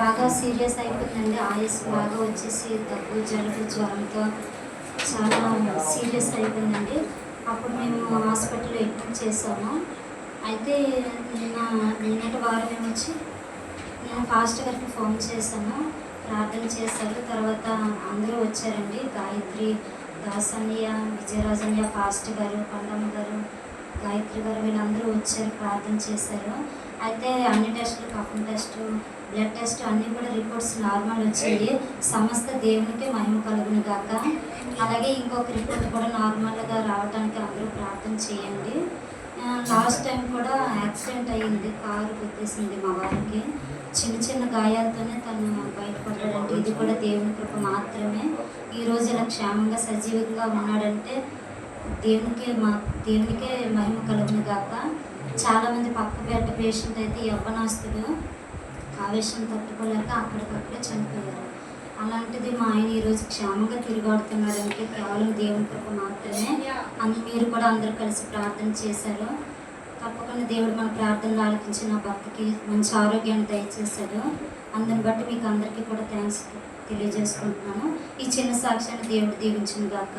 బాగా సీరియస్ అయిపోయిందండి ఆయుస్ బాగా వచ్చేసి దగ్గు జలుబు జ్వరంతో చాలా సీరియస్ అయిపోయిందండి. అప్పుడు మేము హాస్పిటల్లో అడ్మిట్ చేసాము అయితే నిన్న నిన్నటి వారం మేము వచ్చి నేను ఫాస్ట్ గారికి ఫోన్ చేశాను. ప్రార్థన చేశారు. తర్వాత అందరూ వచ్చారండి. గాయత్రి దాసన్నయ్య విజయరాజన్య ఫాస్ట్ గారు పండమ్మ గారు గాయత్రి గారు వీళ్ళందరూ వచ్చారు ప్రార్థన చేశారు. అయితే అన్ని టెస్టులు కఫన్ టెస్ట్ బ్లడ్ టెస్ట్ అన్నీ కూడా రిపోర్ట్స్ నార్మల్ వచ్చాయి సమస్త దేవునికి మహిమ కలుగును గాక. అలాగే ఇంకొక రిపోర్ట్ కూడా నార్మల్గా రావడానికి అందరూ ప్రార్థన చేయండి. లాస్ట్ టైం కూడా యాక్సిడెంట్ అయ్యింది. కారు కొట్టేసింది మా వారికి. చిన్న చిన్న గాయాలతోనే తను బయటపడ్డాడంటే ఇది కూడా దేవుని కృప మాత్రమే. ఈరోజు ఇలా క్షేమంగా సజీవంగా ఉన్నాడంటే దేవునికి మా దేవునికే మహిమ కలుగును గాక. చాలామంది పక్క బెడ్ పేషెంట్ అయితే యవ్వనాస్తుడు ఆవేశం తట్టుకోలేక అక్కడికక్కడే చనిపోయారు. అలాంటిది మా ఆయన ఈరోజు క్షేమంగా తిరిగాడుతున్నారంటే కేవలం దేవుని కృప మాత్రమే. అందు మీరు కూడా అందరూ కలిసి ప్రార్థన చేశారు. తప్పకుండా దేవుడు మన ప్రార్థనలు ఆలకించి నా భర్తకి మంచి ఆరోగ్యాన్ని దయచేశాడు అందుని బట్టి మీకు అందరికీ కూడా థ్యాంక్స్ తెలియజేసుకుంటున్నాను. ఈ చిన్న సాక్ష్యాన్ని దేవుడు దీవించిన గాక